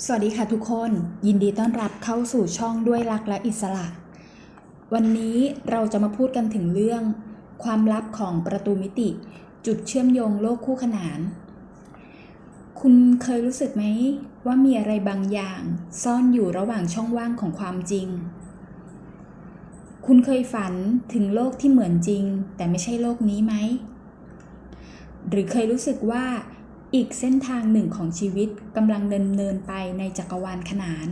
สวัสดีค่ะทุกคน ยินดีต้อนรับเข้าสู่ช่องด้วยรักและอิสระ วันนี้เราจะมาพูดกันถึงเรื่อง ความลับของประตูมิติ จุดเชื่อมโยงโลกคู่ขนาน คุณเคยรู้สึกไหม ว่ามีอะไรบางอย่าง ซ่อนอยู่ระหว่างช่องว่างของความจริง คุณเคยฝันถึงโลกที่เหมือนจริง แต่ไม่ใช่โลกนี้ไหมหรือเคยรู้สึกว่า อีกเส้นทางหนึ่งของชีวิตกำลังเดินเนินไปในจักรวาลขนาน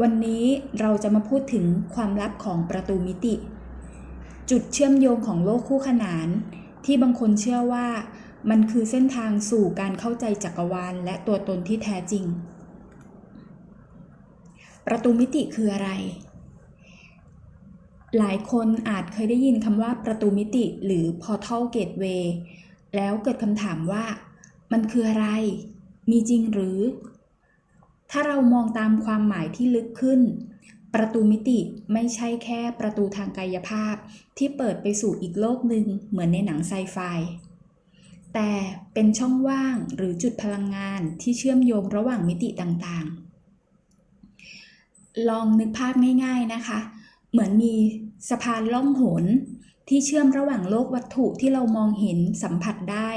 วันนี้เราจะมาพูดถึงความลับของประตูมิติ จุดเชื่อมโยงของโลกคู่ขนาน ที่บางคนเชื่อว่า มันคือเส้นทางสู่การเข้าใจจักรวาลและตัวตนที่แท้จริง ประตูมิติคืออะไร หลายคนอาจเคยได้ยินคำว่าประตูมิติหรือ portal gateway แล้วเกิดคำถามว่า มันคืออะไร มีจริงหรือ ถ้าเรามองตามความหมายที่ลึกขึ้น ประตูมิติไม่ใช่แค่ประตูทางกายภาพที่เปิดไปสู่อีกโลกหนึ่งเหมือนในหนังไซไฟ แต่เป็นช่องว่างหรือจุดพลังงานที่เชื่อมโยงระหว่างมิติต่างๆ ลองนึกภาพง่าย ๆนะคะ เหมือนมีสะพานล่องหน ที่เชื่อมระหว่างโลกวัตถุที่เรามองเห็นสัมผัสได้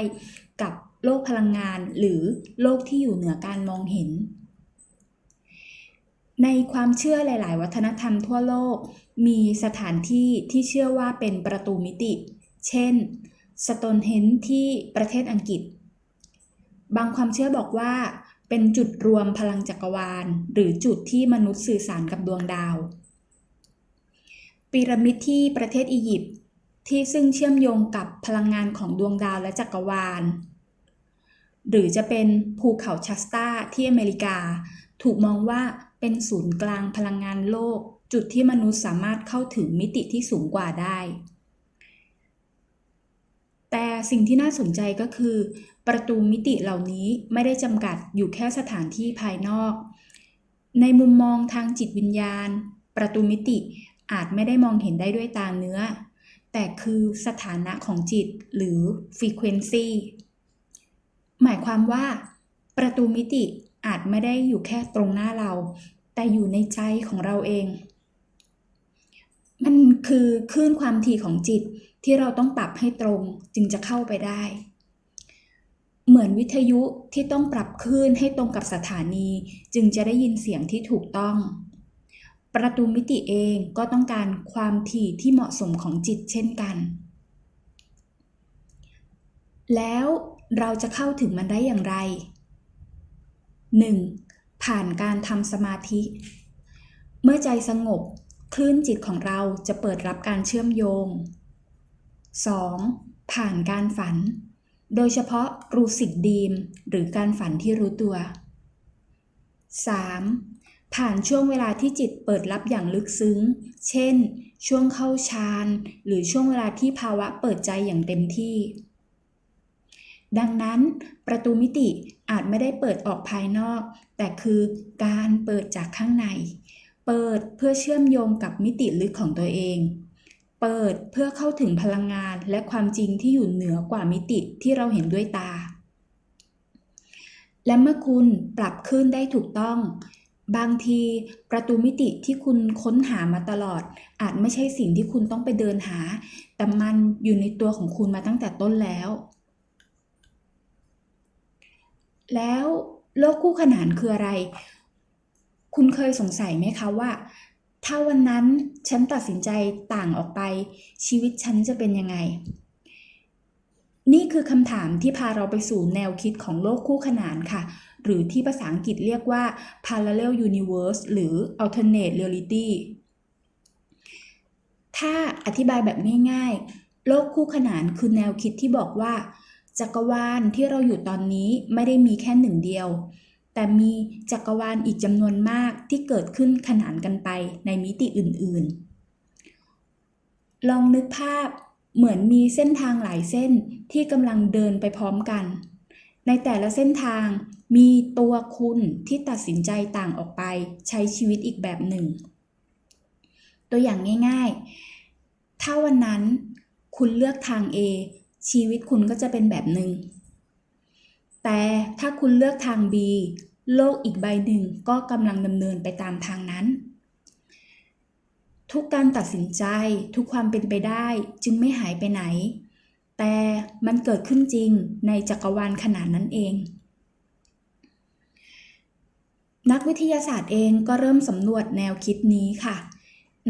กับโลกพลังงาน หรือโลกที่อยู่เหนือการมองเห็น ในความเชื่อหลาย ๆ วัฒนธรรมทั่วโลก มีสถานที่ที่เชื่อว่าเป็นประตูมิติ เช่นสโตนเฮนที่ประเทศอังกฤษ บางความเชื่อบอกว่าเป็นจุดรวมพลังจักรวาล หรือจุดที่มนุษย์สื่อสารกับดวงดาวพีระมิดที่ประเทศอียิปต์ ที่ซึ่งเชื่อมโยงกับพลังงานของดวงดาวและจักรวาล หรือจะเป็นภูเขาชัสตาที่อเมริกา ถูกมองว่าเป็นศูนย์กลางพลังงานโลก จุดที่มนุษย์สามารถเข้าถึงมิติที่สูงกว่าได้ แต่สิ่งที่น่าสนใจก็คือ ประตูมิติเหล่านี้ไม่ได้จำกัดอยู่แค่สถานที่ภายนอก ในมุมมองทางจิตวิญญาณ ประตูมิติอาจไม่ได้มองเห็นได้ด้วยตาเนื้อ แต่คือสถานะของจิตหรือ frequency หมายความว่า ประตูมิติอาจไม่ได้อยู่แค่ตรงหน้าเรา แต่อยู่ในใจของเราเอง มันคือคลื่นความถี่ของจิตที่เราต้องปรับให้ตรงจึงจะเข้าไปได้ เหมือนวิทยุที่ต้องปรับคลื่นให้ตรงกับสถานี จึงจะได้ยินเสียงที่ถูกต้อง ประตูมิติเองก็ต้องการความถี่ที่เหมาะสมของจิตเช่นกัน แล้วเราจะเข้าถึงมันได้อย่างไร 1. ผ่านการทำสมาธิ เมื่อใจสงบ คลื่นจิตของเราจะเปิดรับการเชื่อมโยง 2. ผ่านการฝัน โดยเฉพาะรูสิกดีม หรือการฝันที่รู้ตัว 3. ผ่านช่วงเวลาที่จิตเปิดรับอย่างลึกซึ้ง เช่น ช่วงเข้าฌาน หรือช่วงเวลาที่ภาวะเปิดใจอย่างเต็มที่ ดังนั้น ประตูมิติอาจไม่ได้เปิดออกภายนอก แต่คือการเปิดจากข้างใน เปิดเพื่อเชื่อมโยงกับมิติลึกของตัวเอง เปิดเพื่อเข้าถึงพลังงานและความจริงที่อยู่เหนือกว่ามิติที่เราเห็นด้วยตา และเมื่อคุณปรับขึ้นได้ถูกต้อง บางทีประตูมิติที่คุณค้นหามาตลอด อาจไม่ใช่สิ่งที่คุณต้องไปเดินหา แต่มันอยู่ในตัวของคุณมาตั้งแต่ต้นแล้ว แล้วโลกคู่ขนานคืออะไร คุณเคยสงสัยไหมคะว่า ถ้าวันนั้นฉันตัดสินใจต่างออกไป ชีวิตฉันจะเป็นยังไง นี่คือคำถามที่พาเราไปสู่แนวคิดของโลกคู่ขนานค่ะ หรือที่ภาษาอังกฤษเรียกว่า parallel universe หรือ alternate reality ถ้าอธิบายแบบง่ายๆ โลกคู่ขนานคือแนวคิดที่บอกว่า จักรวาลที่เราอยู่ตอนนี้ไม่ได้มีแค่หนึ่งเดียว แต่มีจักรวาลอีกจำนวนมากที่เกิดขึ้นขนานกันไปในมิติอื่นๆ ลองนึกภาพเหมือนมีเส้นทางหลายเส้นที่กำลังเดินไปพร้อมกัน ในแต่ละเส้นทางมีตัวคุณที่ตัดสินใจต่างออกไปใช้ชีวิตอีกแบบหนึ่ง ตัวอย่างง่ายๆ ถ้าวันนั้นคุณเลือกทาง A ชีวิตคุณก็จะเป็นแบบหนึ่ง แต่ถ้าคุณเลือกทาง B โลกอีกใบหนึ่งก็กำลังดำเนินไปตามทางนั้น ทุกการตัดสินใจทุกความเป็นไปได้จึงไม่หายไปไหน แต่มันเกิดขึ้นจริงในจักรวาลขนาดนั้นเอง นักวิทยาศาสตร์เองก็เริ่มสำรวจแนวคิดนี้ค่ะ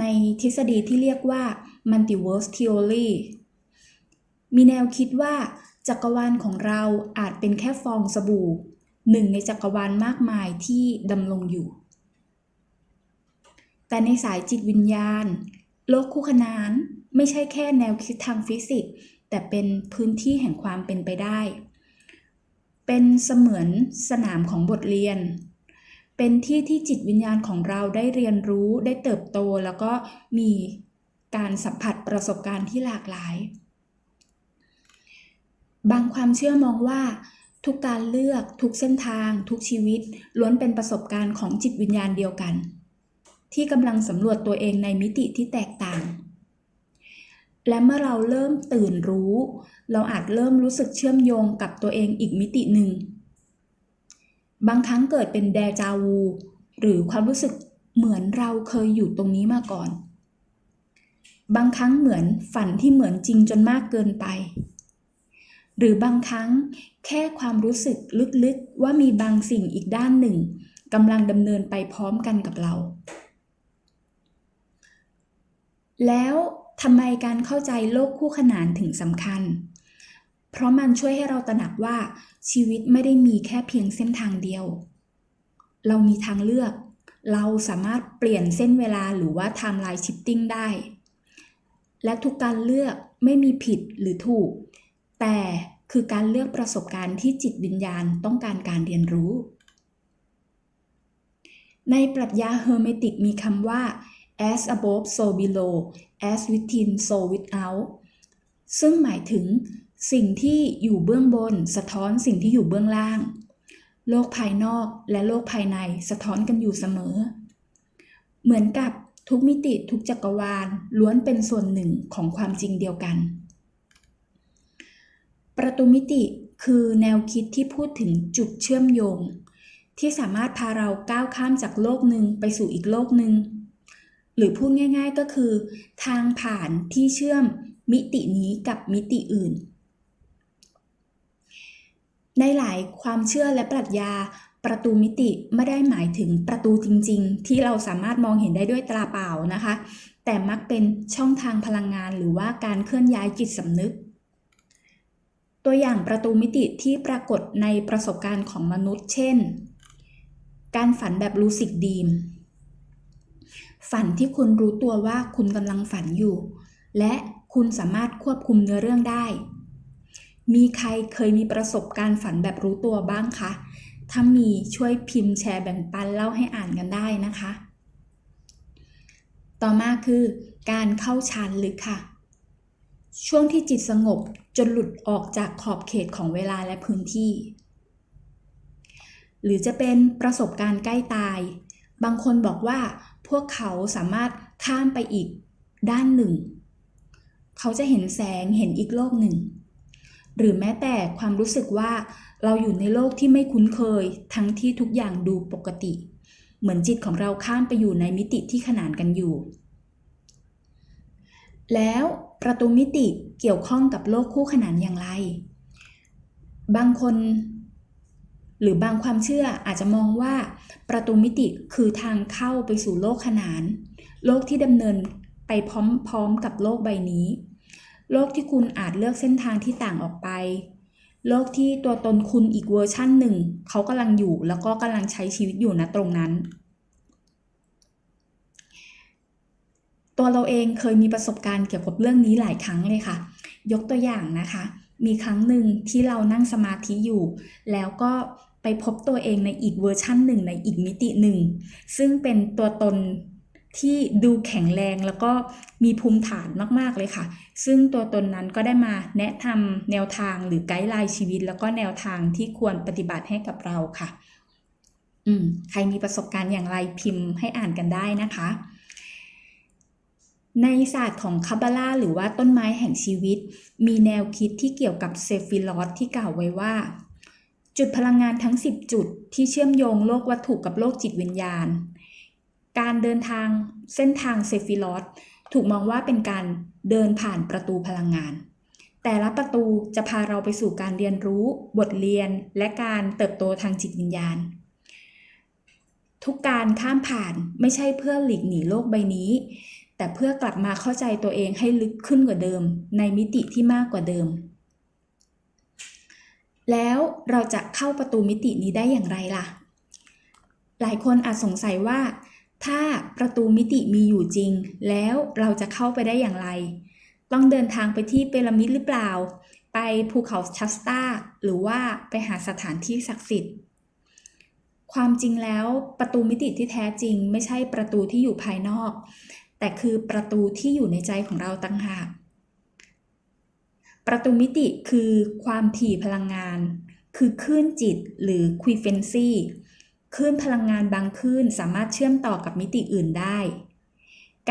ในทฤษฎีที่เรียกว่า multiverse theory มีแนวคิดว่าจักรวาลของเราอาจเป็นแค่ฟองสบู่หนึ่งในจักรวาลมากมายที่ดำรงอยู่ แต่ในสายจิตวิญญาณ โลกคู่ขนานไม่ใช่แค่แนวคิดทางฟิสิกส์แต่เป็นพื้นที่แห่งความเป็นไปได้ เป็นเสมือนสนามของบทเรียน เป็นที่ที่จิตวิญญาณของเราได้เรียนรู้ได้เติบโตแล้วก็มีการสัมผัสประสบการณ์ที่หลากหลาย บางความเชื่อมองว่าทุกการเลือกทุกเส้นทาง ทุกชีวิต ล้วนเป็นประสบการณ์ของจิตวิญญาณเดียวกัน ที่กำลังสำรวจตัวเองในมิติที่แตกต่าง และเมื่อเราเริ่มตื่นรู้ เราอาจเริ่มรู้สึกเชื่อมโยงกับตัวเองอีกมิติหนึ่ง บางครั้งเกิดเป็นแดจาวู หรือความรู้สึกเหมือนเราเคยอยู่ตรงนี้มาก่อน บางครั้งเหมือนฝันที่เหมือนจริงจนมากเกินไป หรือบางครั้งแค่ความรู้สึกลึกๆว่ามีบางสิ่งอีกด้านหนึ่งกำลังดำเนินไปพร้อมกันกับเรา แล้ว ทำไมการเข้าใจโลกคู่ขนานถึงสำคัญ เพราะมันช่วยให้เราตระหนักว่าชีวิตไม่ได้มีแค่เพียงเส้นทางเดียว เรามีทางเลือก เราสามารถเปลี่ยนเส้นเวลาหรือว่า time line shifting ได้ และทุกการเลือกไม่มีผิดหรือถูก แต่คือการเลือกประสบการณ์ที่จิตวิญญาณต้องการการเรียนรู้ ในปรัชญาเฮอร์เมติกมีคำว่า as above so below as within so without ซึ่งหมายถึงสิ่งที่อยู่เบื้องบน สะท้อนสิ่งที่อยู่เบื้องล่าง โลกภายนอกและโลกภายในสะท้อนกันอยู่เสมอ เหมือนกับทุกมิติทุกจักรวาลล้วนเป็นส่วนหนึ่งของความจริงเดียวกัน ประตูมิติคือแนวคิดที่พูดถึงจุดเชื่อมโยง ที่สามารถพาเราก้าวข้ามจากโลกหนึ่งไปสู่อีกโลกหนึ่ง หรือพูดง่าย ๆก็คือ ทางผ่านที่เชื่อมมิตินี้กับมิติอื่น ในหลายความเชื่อและปรัชญา ประตูมิติไม่ได้หมายถึงประตูจริง ๆ ที่เราสามารถมองเห็นได้ด้วยตาเปล่านะคะ แต่มักเป็นช่องทางพลังงานหรือว่าการเคลื่อนย้ายจิตสำนึก ตัวอย่างประตูมิติที่ปรากฏในประสบการณ์ของมนุษย์ เช่น การฝันแบบลูซิกดีม ฝันที่คุณรู้ตัวว่าคุณกำลังฝันอยู่ และคุณสามารถควบคุมเนื้อเรื่องได้ มีใครเคยมีประสบการณ์ฝันแบบรู้ตัวบ้างคะ ถ้ามีช่วยพิมพ์แชร์แบ่งปันเล่าให้อ่านกันได้นะคะ ต่อมาคือการเข้าฌานลึกค่ะ ช่วงที่จิตสงบจนหลุดออกจากขอบเขตของเวลาและพื้นที่ หรือจะเป็นประสบการณ์ใกล้ตาย บางคนบอกว่า พวกเขาสามารถข้ามไปอีกด้านหนึ่ง เขาจะเห็นแสงเห็นอีกโลกหนึ่ง หรือแม้แต่ความรู้สึกว่าเราอยู่ในโลกที่ไม่คุ้นเคย ทั้งที่ทุกอย่างดูปกติ เหมือนจิตของเราข้ามไปอยู่ในมิติที่ขนานกันอยู่ แล้วประตูมิติเกี่ยวข้องกับโลกคู่ขนานอย่างไร บางคน หรือบางความเชื่ออาจจะมองว่าประตูมิติคือทางเข้าไปสู่โลกขนาน โลกที่ดำเนินไปพร้อมๆกับโลกใบนี้ โลกที่คุณอาจเลือกเส้นทางที่ต่างออกไป โลกที่ตัวตนคุณอีกเวอร์ชั่นหนึ่ง เขากำลังอยู่แล้วก็กำลังใช้ชีวิตอยู่นะตรงนั้น ตัวเราเองเคยมีประสบการณ์เกี่ยวกับเรื่องนี้หลายครั้งเลยค่ะ ยกตัวอย่างนะคะ มีครั้งหนึ่งที่เรานั่งสมาธิอยู่ แล้วก็ไปพบตัวเองในอีกเวอร์ชั่นหนึ่งในอีกมิติหนึ่ง ซึ่งเป็นตัวตนที่ดูแข็งแรงแล้วก็มีภูมิฐานมาก ๆ เลยค่ะ ซึ่งตัวตนนั้นก็ได้มาแนะนำแนวทางหรือไกด์ไลน์ชีวิต แล้วก็แนวทางที่ควรปฏิบัติให้กับเราค่ะ อืม ใครมีประสบการณ์อย่างไรพิมพ์ให้อ่านกันได้นะคะ ในศาสตร์ของคาบาลาหรือว่าต้นไม้แห่งชีวิต มีแนวคิดที่เกี่ยวกับเซฟิลอสที่กล่าวไว้ว่า จุดพลังงานทั้ง 10 จุดที่เชื่อมโยงโลกวัตถุกับโลกจิตวิญญาณ การเดินทางเส้นทางเซฟิลอสถูกมองว่าเป็นการเดินผ่านประตูพลังงาน แต่ละประตูจะพาเราไปสู่การเรียนรู้ บทเรียน และการเติบโตทางจิตวิญญาณ ทุกการข้ามผ่านไม่ใช่เพื่อหลีกหนีโลกใบนี้ แต่เพื่อกลับมาเข้าใจตัวเองให้ลึกขึ้นกว่าเดิม ในมิติที่มากกว่าเดิม แล้วเราจะเข้าประตูมิตินี้ได้อย่างไรล่ะ หลายคนอาจสงสัยว่า ถ้าประตูมิติมีอยู่จริง แล้วเราจะเข้าไปได้อย่างไร ต้องเดินทางไปที่พีระมิดหรือเปล่า ไปภูเขาชัสตาหรือว่าไปหาสถานที่ศักดิ์สิทธิ์ความจริงแล้วประตูมิติที่แท้จริง ไม่ใช่ประตูที่อยู่ภายนอก แต่คือประตูที่อยู่ในใจของเราตั้งหาก ประตูมิติคือความถี่พลังงาน คือคลื่นจิตหรือ frequency คลื่นพลังงานบางคลื่นสามารถเชื่อมต่อกับมิติอื่นได้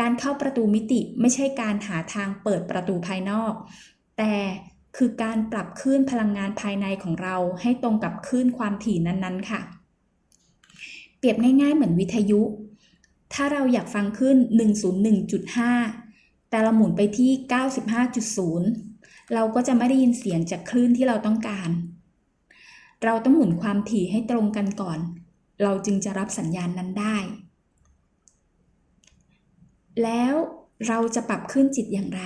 การเข้าประตูมิติไม่ใช่การหาทางเปิดประตูภายนอก แต่คือการปรับคลื่นพลังงานภายในของเราให้ตรงกับคลื่นความถี่นั้นๆ ค่ะ เปรียบง่ายๆเหมือนวิทยุ ถ้าเราอยากฟังคลื่น101.5 แต่เราหมุนไปที่ 95.0 เราก็จะไม่ได้ยินเสียงจากคลื่นที่เราต้องการ เราต้องหมุนความถี่ให้ตรงกันก่อน เราจึงจะรับสัญญาณนั้นได้ แล้วเราจะปรับขึ้นจิตอย่างไร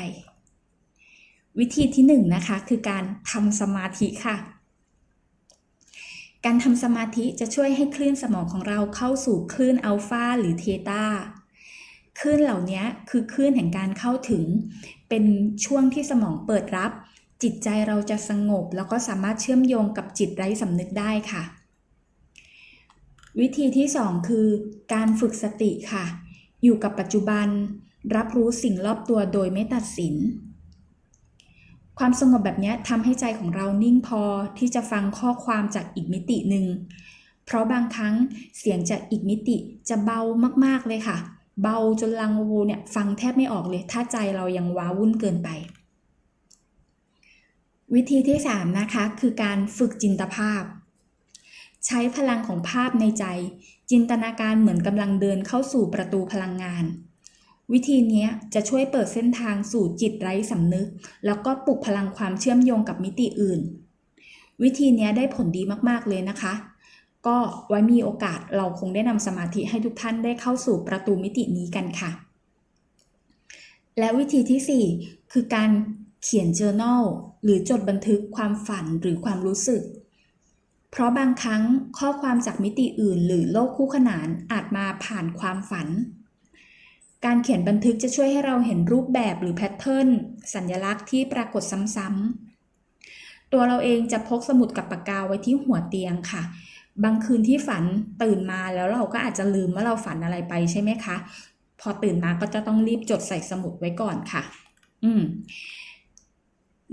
วิธีที่1นนะคะคือการทำสมาธิค่ะ การทำสมาธิจะช่วยให้คลื่นสมองของเราเข้าสู่คลื่นอัลฟาหรือเทตาคลื่นเหล่านี้คือคลื่นแห่งการเข้าถึง เป็นช่วงที่สมองเปิดรับ จิตใจเราจะสงบ แล้วก็สามารถเชื่อมโยงกับจิตไร้สำนึกได้ค่ะ วิธีที่ 2 คือ การฝึกสติค่ะ อยู่กับปัจจุบัน รับรู้สิ่งรอบตัวโดยไม่ตัดสิน ความสงบแบบนี้ทำให้ใจของเรานิ่งพอที่จะฟังข้อความจากอีกมิติหนึ่ง เพราะบางครั้งเสียงจากอีกมิติจะเบามากๆเลยค่ะ เบาจนลังโวเนี่ยฟังแทบไม่ออกเลย ถ้าใจเรายังว้าวุ่นเกินไป วิธีที่ 3 นะคะ คือการฝึกจินตภาพ ใช้พลังของภาพในใจ จินตนาการเหมือนกำลังเดินเข้าสู่ประตูพลังงาน วิธีนี้จะช่วยเปิดเส้นทางสู่จิตไร้สำนึก แล้วก็ปลุกพลังความเชื่อมโยงกับมิติอื่น วิธีนี้ได้ผลดีมากๆเลยนะคะ ก็ไว้มีโอกาสเราคงได้นำสมาธิให้ทุกท่านได้เข้าสู่ประตูมิตินี้กันค่ะ และวิธีที่ 4 คือการเขียน journal หรือจดบันทึกความฝันหรือความรู้สึก เพราะบางครั้งข้อความจากมิติอื่น หรือโลกคู่ขนานอาจมาผ่านความฝัน การเขียนบันทึกจะช่วยให้เราเห็นรูปแบบหรือแพทเทิร์นสัญลักษณ์ที่ปรากฏซ้ำๆ ตัวเราเองจะพกสมุดกับปากกาไว้ที่หัวเตียงค่ะ บางคืนที่ฝันตื่นมาแล้วเราก็อาจจะลืมว่าเราฝันอะไรไปใช่ไหมคะ พอตื่นมาก็จะต้องรีบจดใส่สมุดไว้ก่อนค่ะ อืม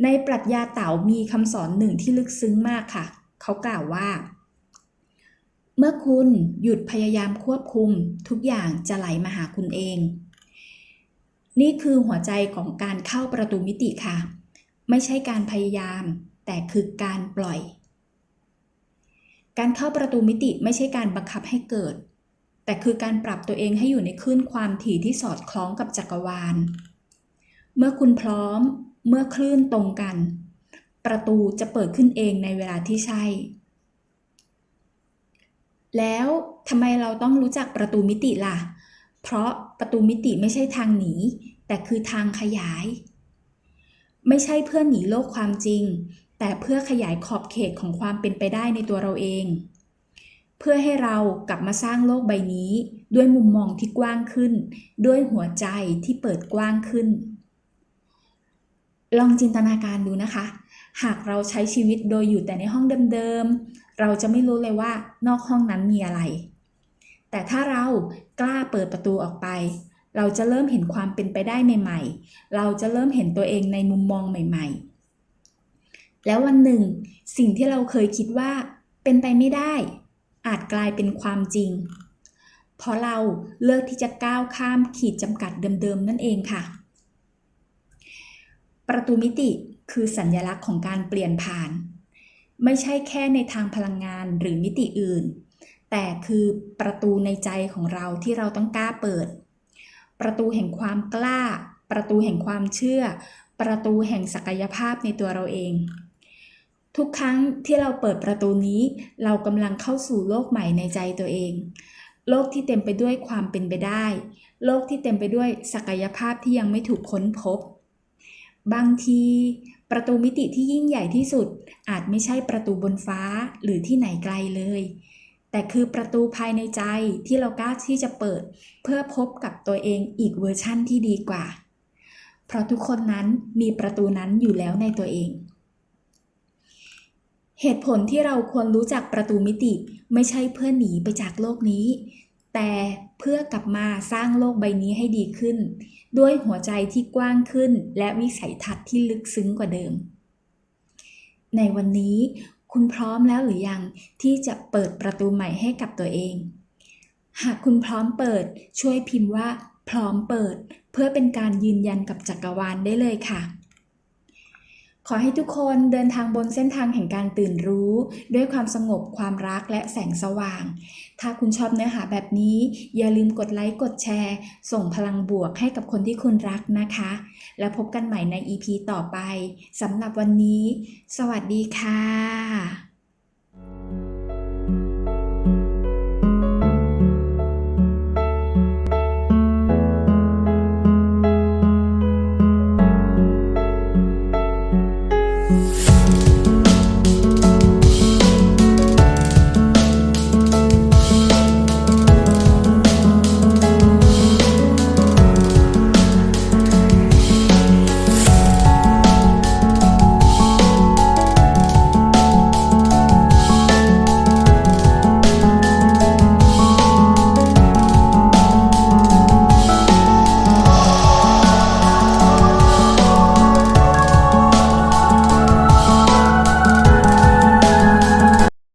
ในปรัชญาเต๋ามีคำสอนหนึ่งที่ลึกซึ้งมากค่ะ เขากล่าวว่า เมื่อคุณหยุดพยายามควบคุมทุกอย่างจะไหลมาหาคุณเอง นี่คือหัวใจของการเข้าประตูมิติค่ะ ไม่ใช่การพยายาม แต่คือการปล่อย การเข้าประตูมิติไม่ใช่การบังคับให้เกิด แต่คือการปรับตัวเองให้อยู่ในคลื่นความถี่ที่สอดคล้องกับจักรวาล เมื่อคุณพร้อมเมื่อคลื่นตรงกัน ประตูจะเปิดขึ้นเองในเวลาที่ใช่ แล้วทำไมเราต้องรู้จักประตูมิติล่ะ เพราะประตูมิติไม่ใช่ทางหนี แต่คือทางขยาย ไม่ใช่เพื่อหนีโลกความจริง แต่เพื่อขยายขอบเขตของความเป็นไปได้ในตัวเราเอง เพื่อให้เรากลับมาสร้างโลกใบนี้ ด้วยมุมมองที่กว้างขึ้น ด้วยหัวใจที่เปิดกว้างขึ้น ลองจินตนาการดูนะคะ หากเราใช้ชีวิตโดยอยู่แต่ในห้องเดิมๆ เราจะไม่รู้เลยว่านอกห้องนั้นมีอะไร แต่ถ้าเรากล้าเปิดประตูออกไป เราจะเริ่มเห็นความเป็นไปได้ใหม่ๆ เราจะเริ่มเห็นตัวเองในมุมมองใหม่ๆ แล้ววันหนึ่ง สิ่งที่เราเคยคิดว่าเป็นไปไม่ได้ อาจกลายเป็นความจริง เพราะเราเลือกที่จะก้าวข้ามขีดจำกัดเดิมๆ นั่นเองค่ะ ประตูมิติ คือสัญญลักษณ์ของการเปลี่ยนผ่าน ไม่ใช่แค่ในทางพลังงานหรือมิติอื่น แต่คือประตูในใจของเราที่เราต้องกล้าเปิด ประตูแห่งความกล้า ประตูแห่งความเชื่อ ประตูแห่งศักยภาพในตัวเราเอง ทุกครั้งที่เราเปิดประตูนี้ เรากำลังเข้าสู่โลกใหม่ในใจตัวเอง โลกที่เต็มไปด้วยความเป็นไปได้ โลกที่เต็มไปด้วยศักยภาพที่ยังไม่ถูกค้นพบบางที ประตูมิติที่ยิ่งใหญ่ที่สุด อาจไม่ใช่ประตูบนฟ้าหรือที่ไหนไกลเลย แต่คือประตูภายในใจที่เรากล้าที่จะเปิด เพื่อพบกับตัวเองอีกเวอร์ชั่นที่ดีกว่า เพราะทุกคนนั้นมีประตูนั้นอยู่แล้วในตัวเอง เหตุผลที่เราควรรู้จักประตูมิติไม่ใช่เพื่อหนีไปจากโลกนี้ แต่เพื่อกลับมาสร้างโลกใบนี้ให้ดีขึ้น ด้วยหัวใจที่กว้างขึ้น และวิสัยทัศน์ที่ลึกซึ้งกว่าเดิม ในวันนี้คุณพร้อมแล้วหรือยังที่จะเปิดประตูใหม่ให้กับตัวเอง หากคุณพร้อมเปิดช่วยพิมพ์ว่า พร้อมเปิด เพื่อเป็นการยืนยันกับจักรวาลได้เลยค่ะ ขอให้ทุกคนเดินทางบนเส้นทางแห่งการตื่นรู้ ด้วยความสงบความรักและแสงสว่าง ถ้าคุณชอบเนื้อหาแบบนี้ อย่าลืมกดไลค์กดแชร์ ส่งพลังบวกให้กับคนที่คุณรักนะคะ แล้วพบกันใหม่ใน EP ต่อไปสำหรับวันนี้ สวัสดีค่ะ